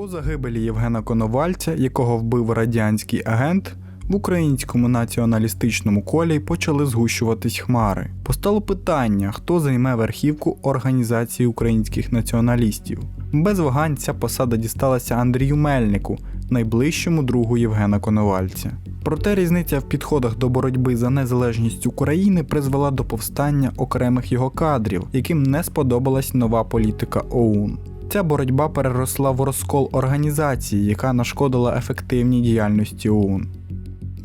По загибелі Євгена Коновальця, якого вбив радянський агент, в українському націоналістичному колі почали згущуватись хмари. Постало питання, хто займе верхівку організації українських націоналістів. Без вагань ця посада дісталася Андрію Мельнику, найближчому другу Євгена Коновальця. Проте різниця в підходах до боротьби за незалежність України призвела до повстання окремих його кадрів, яким не сподобалась нова політика ОУН. Ця боротьба переросла в розкол організації, яка нашкодила ефективній діяльності ОУН.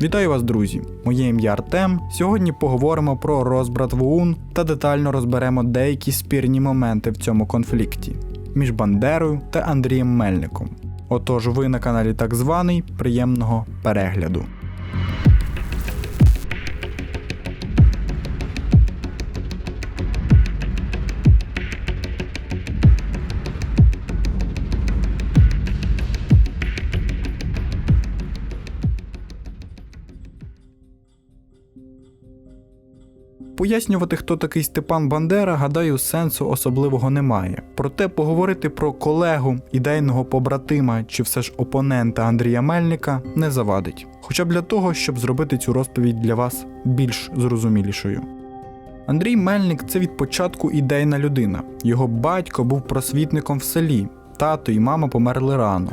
Вітаю вас, друзі! Моє ім'я Артем. Сьогодні поговоримо про розбрат в ОУН та детально розберемо деякі спірні моменти в цьому конфлікті між Бандерою та Андрієм Мельником. Отож, ви на каналі так званий приємного перегляду. Пояснювати, хто такий Степан Бандера, гадаю, сенсу особливого немає. Проте поговорити про колегу, ідейного побратима чи все ж опонента Андрія Мельника не завадить. Хоча б для того, щоб зробити цю розповідь для вас більш зрозумілішою. Андрій Мельник це від початку ідейна людина. Його батько був просвітником в селі, тато і мама померли рано.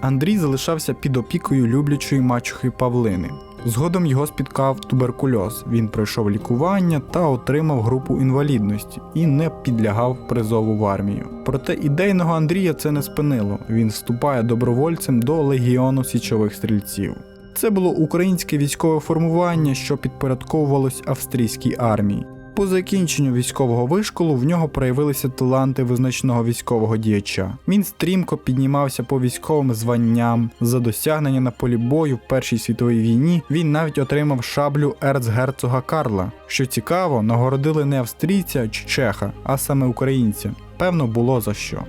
Андрій залишався під опікою люблячої мачухи Павлини. Згодом його спіткав туберкульоз. Він пройшов лікування та отримав групу інвалідності і не підлягав призову в армію. Проте ідейного Андрія це не спинило. Він вступає добровольцем до легіону січових стрільців. Це було українське військове формування, що підпорядковувалось австрійській армії. По закінченню військового вишколу в нього проявилися таланти визначного військового діяча. Він стрімко піднімався по військовим званням. За досягнення на полі бою в Першій світовій війні він навіть отримав шаблю ерцгерцога Карла. Що цікаво, нагородили не австрійця чи чеха, а саме українця. Певно, було за що.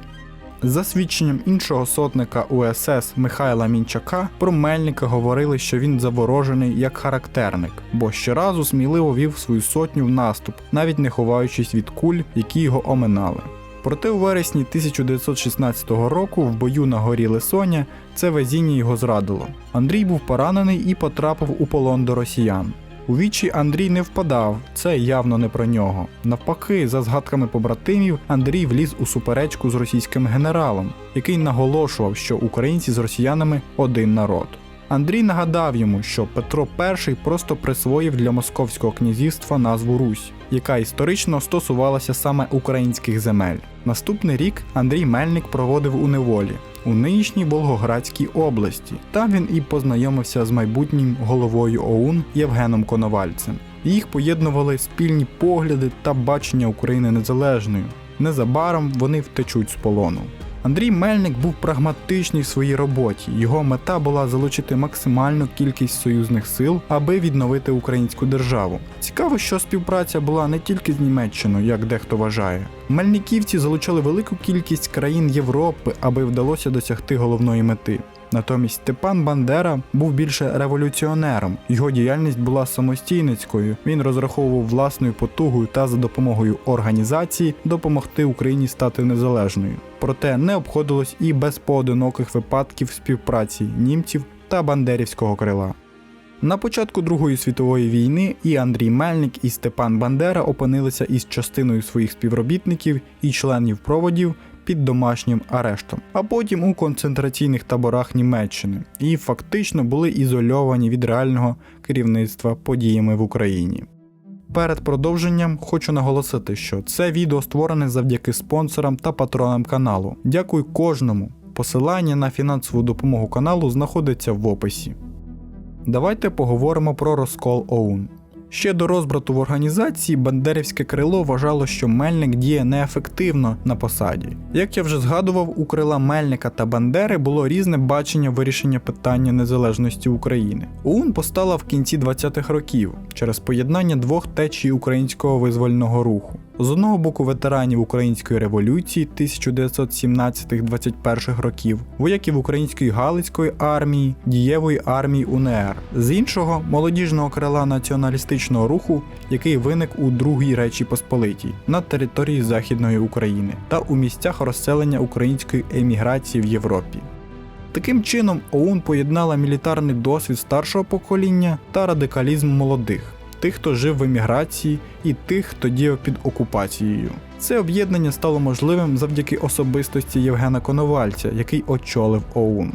За свідченням іншого сотника УСС Михайла Мінчака, про Мельника говорили, що він заворожений як характерник, бо щоразу сміливо вів свою сотню в наступ, навіть не ховаючись від куль, які його оминали. Проте у вересні 1916 року в бою на горі Лисоня це везіння його зрадило. Андрій був поранений і потрапив у полон до росіян. У вічі Андрій не впадав, це явно не про нього. Навпаки, за згадками побратимів, Андрій вліз у суперечку з російським генералом, який наголошував, що українці з росіянами один народ. Андрій нагадав йому, що Петро І просто присвоїв для московського князівства назву Русь, яка історично стосувалася саме українських земель. Наступний рік Андрій Мельник проводив у неволі у нинішній Волгоградській області. Там він і познайомився з майбутнім головою ОУН Євгеном Коновальцем. Їх поєднували спільні погляди та бачення України незалежною. Незабаром вони втечуть з полону. Андрій Мельник був прагматичний в своїй роботі. Його мета була залучити максимальну кількість союзних сил, аби відновити українську державу. Цікаво, що співпраця була не тільки з Німеччиною, як дехто вважає. Мельниківці залучали велику кількість країн Європи, аби вдалося досягти головної мети. Натомість Степан Бандера був більше революціонером. Його діяльність була самостійницькою. Він розраховував власною потугою та за допомогою організації допомогти Україні стати незалежною. Проте не обходилось і без поодиноких випадків співпраці німців та бандерівського крила. На початку Другої світової війни і Андрій Мельник, і Степан Бандера опинилися із частиною своїх співробітників і членів проводів під домашнім арештом, а потім у концентраційних таборах Німеччини і фактично були ізольовані від реального керівництва подіями в Україні. Перед продовженням хочу наголосити, що це відео створене завдяки спонсорам та патронам каналу. Дякую кожному. Посилання на фінансову допомогу каналу знаходиться в описі. Давайте поговоримо про розкол ОУН. Ще до розбрату в організації Бандерівське крило вважало, що Мельник діє неефективно на посаді. Як я вже згадував, у крила Мельника та Бандери було різне бачення вирішення питання незалежності України. ОУН постала в кінці 20-х років через поєднання двох течій українського визвольного руху. З одного боку ветеранів Української революції 1917-21 років, вояків Української Галицької армії, дієвої армії УНР, з іншого молодіжного крила націоналістичного руху, який виник у Другій Речі Посполитій на території Західної України та у місцях розселення української еміграції в Європі. Таким чином, ОУН поєднала мілітарний досвід старшого покоління та радикалізм молодих, тих, хто жив в еміграції, і тих, хто діяв під окупацією. Це об'єднання стало можливим завдяки особистості Євгена Коновальця, який очолив ОУН.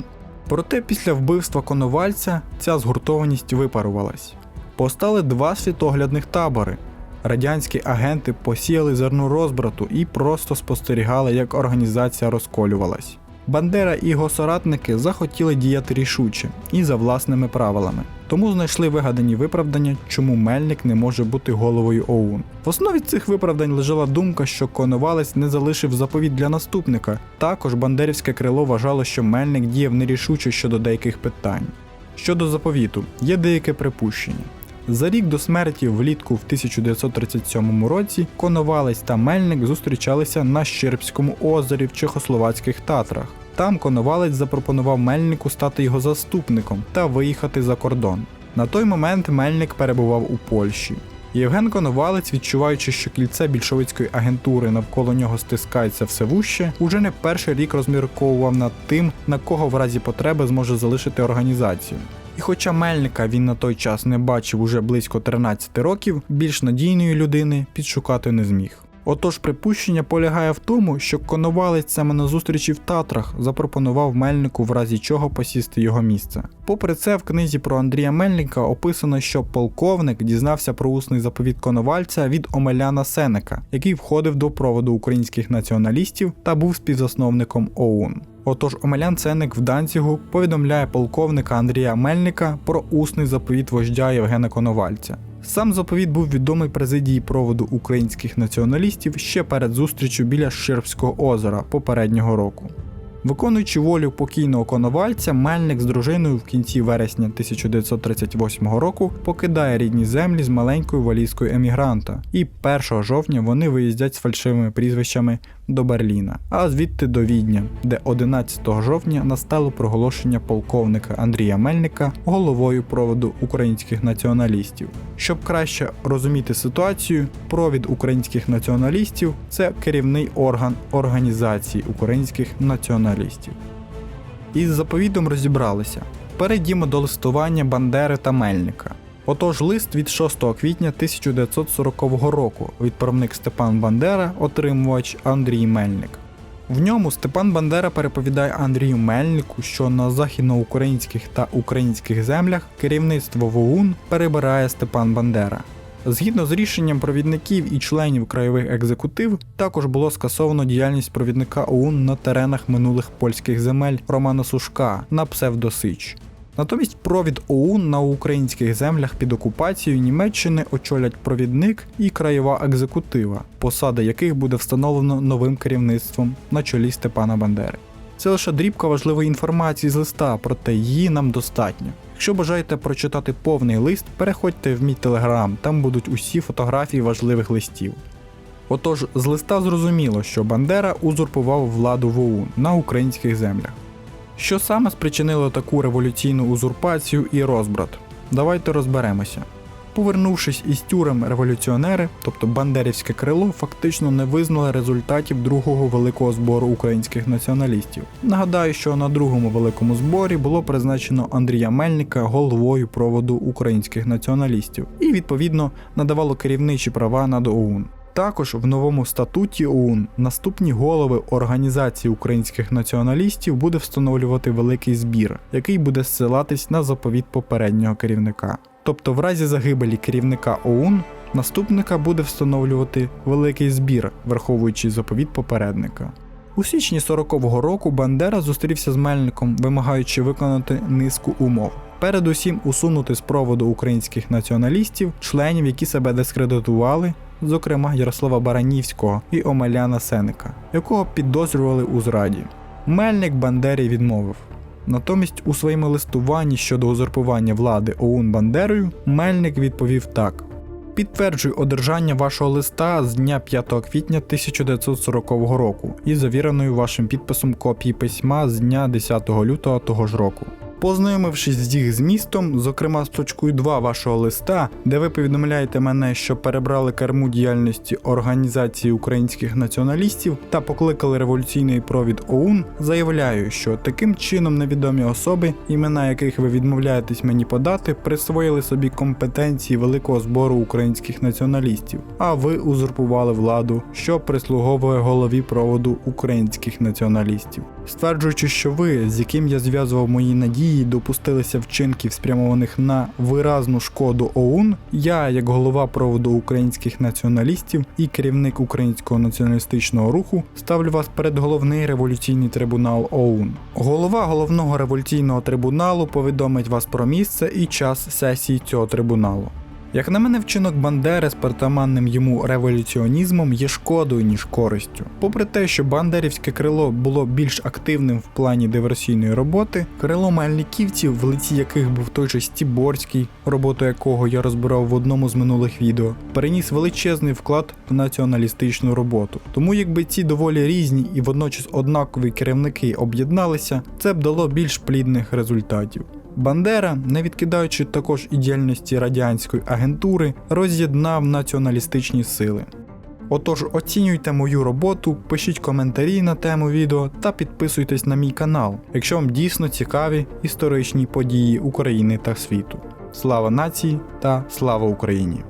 Проте після вбивства Коновальця ця згуртованість випарувалась. Постали два світоглядних табори. Радянські агенти посіяли зерно розбрату і просто спостерігали, як організація розколювалась. Бандера і його соратники захотіли діяти рішуче і за власними правилами, тому знайшли вигадані виправдання, чому Мельник не може бути головою ОУН. В основі цих виправдань лежала думка, що Коновалець не залишив заповідь для наступника. Також бандерівське крило вважало, що Мельник діяв нерішуче щодо деяких питань. Щодо заповіту, є деяке припущення. За рік до смерті влітку в 1937 році Коновалець та Мельник зустрічалися на Щербському озері в Чехословацьких Татрах. Там Коновалець запропонував Мельнику стати його заступником та виїхати за кордон. На той момент Мельник перебував у Польщі. Євген Коновалець, відчуваючи, що кільце більшовицької агентури навколо нього стискається все вуще, уже не перший рік розмірковував над тим, на кого в разі потреби зможе залишити організацію. І хоча Мельника він на той час не бачив уже близько 13 років, більш надійної людини підшукати не зміг. Отож, припущення полягає в тому, що Коновалець саме на зустрічі в Татрах запропонував Мельнику в разі чого посісти його місце. Попри це, в книзі про Андрія Мельника описано, що полковник дізнався про усний заповіт Коновальця від Омеляна Сенека, який входив до проводу українських націоналістів та був співзасновником ОУН. Отож, Омелян Ценник в Данцігу повідомляє полковника Андрія Мельника про усний заповіт вождя Євгена Коновальця. Сам заповіт був відомий президії проводу українських націоналістів ще перед зустрічю біля Ширбського озера попереднього року. Виконуючи волю покійного коновальця, Мельник з дружиною в кінці вересня 1938 року покидає рідні землі з маленькою валізкою емігранта, і 1 жовтня вони виїздять з фальшивими прізвищами до Берліна, а звідти до Відня, де 11 жовтня настало проголошення полковника Андрія Мельника головою проводу українських націоналістів. Щоб краще розуміти ситуацію, провід українських націоналістів це керівний орган організації українських націоналістів. Із заповідом розібралися. Перейдімо до листування Бандери та Мельника. Отож, лист від 6 квітня 1940 року відправник Степан Бандера, отримувач Андрій Мельник. В ньому Степан Бандера переповідає Андрію Мельнику, що на західноукраїнських та українських землях керівництво ВОУН перебирає Степан Бандера. Згідно з рішенням провідників і членів краєвих екзекутив, також було скасовано діяльність провідника ОУН на теренах минулих польських земель Романа Сушка на псевдосич. Натомість провід ОУН на українських землях під окупацією Німеччини очолять провідник і краєва екзекутива, посади яких буде встановлено новим керівництвом на чолі Степана Бандери. Це лише дрібка важливої інформації з листа, проте її нам достатньо. Якщо бажаєте прочитати повний лист, переходьте в мій телеграм, там будуть усі фотографії важливих листів. Отож, з листа зрозуміло, що Бандера узурпував владу в ОУН на українських землях. Що саме спричинило таку революційну узурпацію і розбрат? Давайте розберемося. Повернувшись із тюрем революціонери, тобто бандерівське крило, фактично не визнали результатів другого великого збору українських націоналістів. Нагадаю, що на другому великому зборі було призначено Андрія Мельника головою проводу українських націоналістів і відповідно надавало керівничі права над ОУН. Також в новому статуті ОУН наступні голови організації українських націоналістів буде встановлювати великий збір, який буде зсилатись на заповіт попереднього керівника. Тобто, в разі загибелі керівника ОУН наступника буде встановлювати великий збір, враховуючи заповіт попередника. У січні 40-го року Бандера зустрівся з Мельником, вимагаючи виконати низку умов. Передусім усунути з проводу українських націоналістів, членів, які себе дискредитували, зокрема Ярослава Баранівського і Омеляна Сеника, якого підозрювали у зраді. Мельник Бандері відмовив. Натомість у своєму листуванні щодо узурпування влади ОУН Бандерою Мельник відповів так: Підтверджую одержання вашого листа з дня 5 квітня 1940 року і завіреною вашим підписом копії письма з дня 10 лютого того ж року. Познайомившись з їх змістом, зокрема з точкою 2 вашого листа, де ви повідомляєте мене, що перебрали керму діяльності Організації українських націоналістів та покликали революційний провід ОУН, заявляю, що таким чином невідомі особи, імена яких ви відмовляєтесь мені подати, присвоїли собі компетенції великого збору українських націоналістів, а ви узурпували владу, що прислуговує голові проводу українських націоналістів. Стверджуючи, що ви, з яким я зв'язував мої надії, допустилися вчинків, спрямованих на виразну шкоду ОУН, я, як голова проводу українських націоналістів і керівник українського націоналістичного руху, ставлю вас перед головний революційний трибунал ОУН. Голова головного революційного трибуналу повідомить вас про місце і час сесії цього трибуналу. Як на мене, вчинок Бандери з притаманним йому революціонізмом є шкодою, ніж користю. Попри те, що бандерівське крило було більш активним в плані диверсійної роботи, крило мельниківців, в лиці яких був той же Стіборський, роботу якого я розбирав в одному з минулих відео, переніс величезний вклад в націоналістичну роботу. Тому, якби ці доволі різні і водночас однакові керівники об'єдналися, це б дало більш плідних результатів. Бандера, не відкидаючи також і діяльності радянської агентури, роз'єднав націоналістичні сили. Отож, оцінюйте мою роботу, пишіть коментарі на тему відео та підписуйтесь на мій канал, якщо вам дійсно цікаві історичні події України та світу. Слава нації та слава Україні!